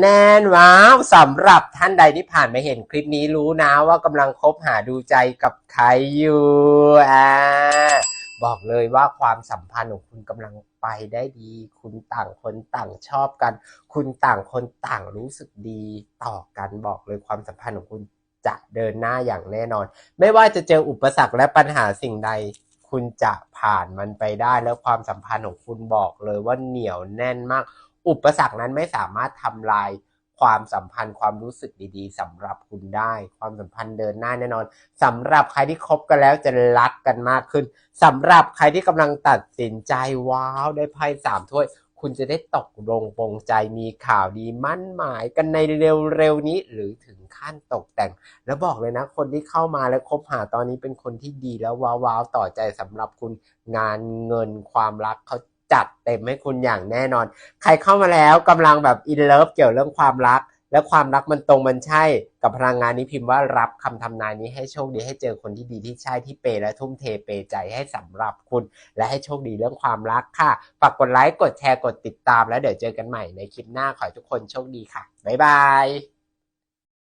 แน่นว้าวสำหรับท่านใดที่ผ่านมาเห็นคลิปนี้รู้นะว่ากำลังคบหาดูใจกับใครอยู่อ่าบอกเลยว่าความสัมพันธ์ของคุณกำลังไปได้ดี คุณต่างคนต่างชอบกัน คุณต่างคนต่างรู้สึกดีต่อกันบอกเลยความสัมพันธ์ของคุณจะเดินหน้าอย่างแน่นอน ไม่ว่าจะเจออุปสรรคและปัญหาสิ่งใด คุณจะผ่านมันไปได้แล้วความสัมพันธ์ของคุณบอกเลยว่าเหนียวแน่นมาก อุปสรรคนั้นไม่สามารถทำลายความสัมพันธ์ความรู้สึกดีๆสำหรับคุณได้ ความสัมพันธ์เดินหน้าแน่นอนสำหรับใครที่คบกันแล้วจะรักกันมากขึ้นสำหรับใครที่กำลังตัดสินใจว้าวได้ไพ่สามถ้วย คุณจะได้ตกลงปรงใจมีข่าวดีมั่นหมายกันในเร็วๆนี้ หรือถึงขั้นตกแต่ง แล้วบอกเลยนะ คนที่เข้ามาและคบหาตอนนี้เป็นคนที่ดีแล้วว้าวๆต่อใจสำหรับคุณงานเงินความรักเขา จัดเต็มให้คุณอย่างแน่นอน ใครเข้ามาแล้วกำลังแบบอินเลิฟเกี่ยวเรื่องความรัก และความรักมันตรงมันใช่ กับพลังงานนี้พิมพ์ว่ารับคำทำนายนี้ให้โชคดีให้เจอคนที่ดีที่ใช่ที่เปและทุ่มเทเปใจให้สำหรับคุณ และให้โชคดีเรื่องความรักค่ะฝากกดไลค์กดแชร์กดติดตาม แล้วเดี๋ยวเจอกันใหม่ในคลิปหน้าขอให้ทุกคนโชคดีค่ะบ๊ายบาย